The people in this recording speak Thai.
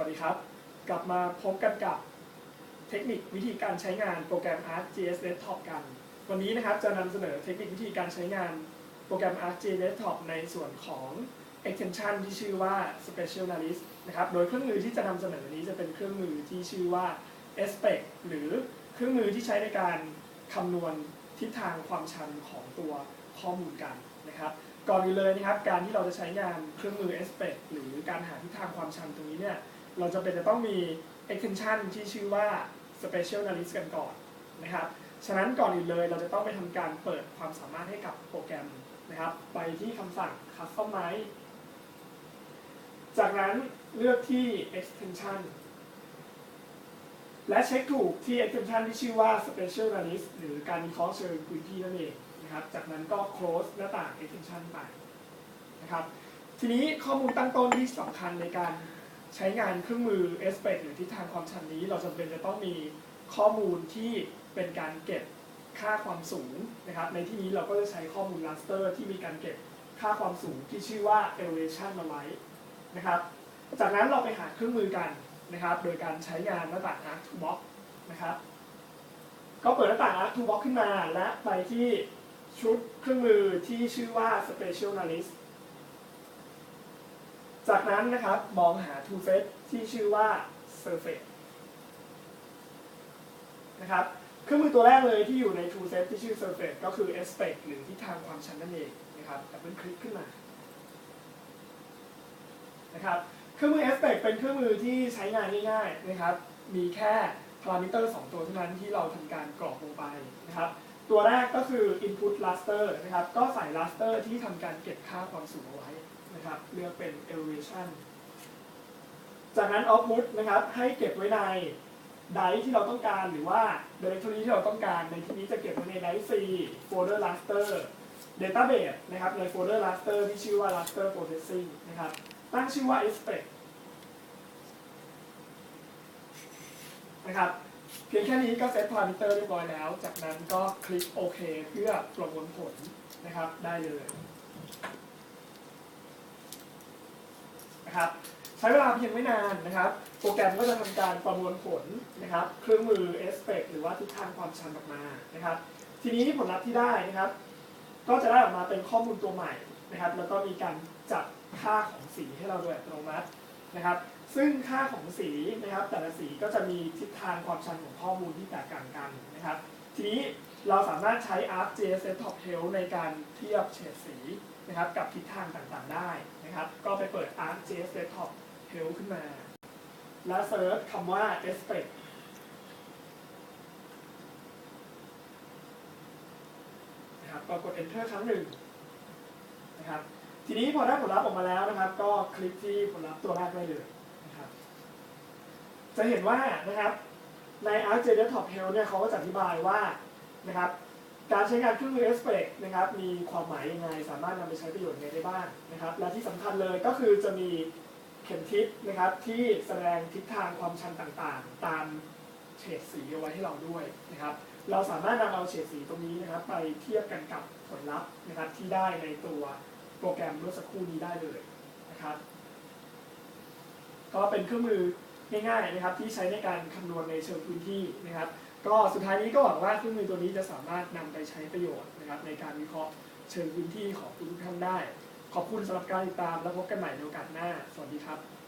วัสดีครับ กลับมาพบกันกับเทคนิควิธีการใช้งานโปรแกรม ArcGIS Desktop กัน วันนี้นะครับจะนำเสนอเทคนิควิธีการใช้งานโปรแกรม ArcGIS Desktop ในส่วนของ extension ที่ชื่อว่า Specialist นะครับ โดยเครื่องมือที่จะนำเสนอนี้จะเป็นเครื่องมือที่ชื่อว่า Aspect หรือเครื่องมือที่ใช้ในการคำนวณทิศทางความชันของตัวข้อมูลกันนะครับก่อนอื่นเลยนะครับการที่เราจะใช้งานเครื่องมือ Aspect หรือการหาทิศทางความชันตรงนี้เนี่ย เราจะเป็นจะต้องมี extension ที่ชื่อว่า special analyst กันก่อนนะครับ ฉะนั้นก่อนอื่นเลยเราจะต้องไปทำการเปิดความสามารถให้กับโปรแกรมนะครับ ไปที่คำสั่ง Customize จากนั้นเลือกที่ extension และเช็คถูกที่ extension ที่ชื่อว่า special analyst หรือการวิเคราะห์เชิงพื้นที่นั่นเองนะครับ จากนั้นก็ close หน้าต่าง extension ไปนะครับ ทีนี้ข้อมูลตั้งต้นที่สำคัญในการ ใช้งานเครื่องมือ a s p e c หรือทิศทางความชันนี้ เราจำเป็นจะต้องมีข้อมูลที่เป็นการเก็บค่าความสูงนะครับ ในที่นี้เราก็จะใช้ข้อมูล raster ที่มีการเก็บค่าความสูงที่ชื่อว่า elevation มาไว้นะครับ จากนั้นเราไปหาเครื่องมือกันนะครับ โดยการใช้งานหน้าต่าง arc to box นะครับ ก็เปิดหน้าต่าง arc to box ขึ้นมา และไปที่ชุดเครื่องมือที่ชื่อว่า specialist จากนั้นนะครับมองหา tool set ที่ชื่อว่า surface นะครับเครื่องมือตัวแรกเลยที่อยู่ใน tool set ที่ชื่อ surface ก็คือ aspect หรือทิศทางความชันนั่นเองนะครับดับเบิลคลิกขึ้นมานะครับเครื่องมือ aspect เป็นเครื่องมือที่ใช้งานง่ายๆนะครับ มีแค่พารามิเตอร์2ตัวเท่านั้นที่เราทำการกรอกลงไปนะครับ ตัวแรกก็คือ input raster นะครับ ก็ใส่ raster ที่ทำการเก็บค่าความสูงเอาไว้ นะครับเลือกเป็น elevation จากนั้น output นะครับให้เก็บไว้ในไดที่เราต้องการหรือว่า directory ที่เราต้องการในที่นี้จะเก็บไว้ในได C folder raster database นะครับในโฟลเดอร์ raster ที่ชื่อว่า raster processing นะครับตั้งชื่อว่า expect นะครับเพียงแค่นี้ก็เซตพารามิเตอร์เรียบร้อยแล้ว จากนั้นก็คลิกโอเคเพื่อประมวลผลนะครับได้เลย นะครับใช้เวลาเพียงไม่นานนะครับ โปรแกรมก็จะทำการประมวลผลนะครับ เครื่องมือ a s p e c t หรือว่าทิศทางความชันออกมานะครับ ทีนี้ผลลัพธ์ที่ได้นะครับ ก็จะได้ออกมาเป็นข้อมูลตัวใหม่นะครับ แล้วก็มีการจัดค่าของสีให้เราโดยอัตโนมัตินะครับ ซึ่งค่าของสีนะครับ แต่ละสีก็จะมีทิศทางความชันของข้อมูลที่แตกต่างกันนะครับ ทีนี้ เราสามารถใช้ ArcGIS Desktop Help ในการเทียบเฉดสีนะครับกับทิศทางต่างๆได้นะครับ ก็ไปเปิด ArcGIS Desktop Help ขึ้นมา แล้วเซิร์ชคำว่า Aspect นะครับก็กด Enter ครั้งหนึ่งนะครับทีนี้พอได้ผลลัพธ์ออกมาแล้วนะครับ ก็คลิกที่ผลลัพธ์ตัวแรกได้เลยนะครับ จะเห็นว่านะครับใน ArcGIS Desktop Help เนี่ยเขาก็จะอธิบายว่า นะครับ การใช้งานเครื่องมือ Aspect นะครับ มีความหมายยังไง สามารถนำไปใช้ประโยชน์ยังไงได้บ้างนะครับ และที่สำคัญเลยก็คือจะมีเข็มทิศนะครับที่แสดงทิศทางความชันต่างๆ ตามเฉดสีเอาไว้ให้เราด้วยนะครับ เราสามารถนำเอาเฉดสีตรงนี้นะครับ ไปเทียบกันกับผลลัพธ์นะครับที่ได้ในตัวโปรแกรมเมื่อสักครู่นี้ได้เลยนะครับ ก็เป็นเครื่องมือง่ายๆนะครับที่ใช้ในการคำนวณในเชิงพื้นที่นะครับ ก็สุดท้ายนี้ก็หวังว่าเครื่องมือตัวนี้จะสามารถนำไปใช้ประโยชน์นะครับ ในการวิเคราะห์เชิงพื้นที่ของทุกท่านได้ ขอบคุณสำหรับการติดตามและพบกันใหม่ในโอกาสหน้า สวัสดีครับ